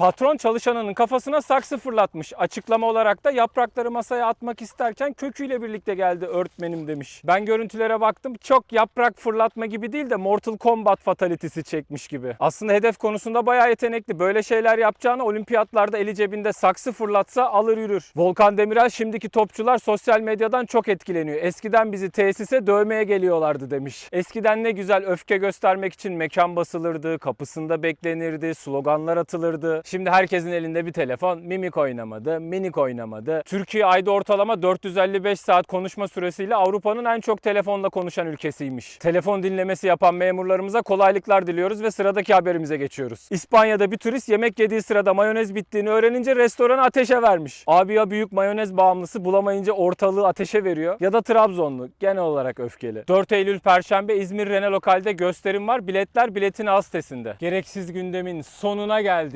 Patron çalışanının kafasına saksı fırlatmış. Açıklama olarak da yaprakları masaya atmak isterken köküyle birlikte geldi öğretmenim demiş. Ben görüntülere baktım. Çok yaprak fırlatma gibi değil de Mortal Kombat fatalitesi çekmiş gibi. Aslında hedef konusunda bayağı yetenekli. Böyle şeyler yapacağına olimpiyatlarda eli cebinde saksı fırlatsa alır yürür. Volkan Demirel şimdiki topçular sosyal medyadan çok etkileniyor. Eskiden bizi tesise dövmeye geliyorlardı demiş. Eskiden ne güzel öfke göstermek için mekan basılırdı, kapısında beklenirdi, sloganlar atılırdı. Şimdi herkesin elinde bir telefon. Mimik oynamadı, minik oynamadı. Türkiye ayda ortalama 455 saat konuşma süresiyle Avrupa'nın en çok telefonla konuşan ülkesiymiş. Telefon dinlemesi yapan memurlarımıza kolaylıklar diliyoruz ve sıradaki haberimize geçiyoruz. İspanya'da bir turist yemek yediği sırada mayonez bittiğini öğrenince restoranı ateşe vermiş. Abi ya büyük mayonez bağımlısı bulamayınca ortalığı ateşe veriyor ya da Trabzonlu genel olarak öfkeli. 4 Eylül Perşembe İzmir Rene Lokal'de gösterim var. Biletler biletin az sitesinde. Gereksiz gündemin sonuna geldik.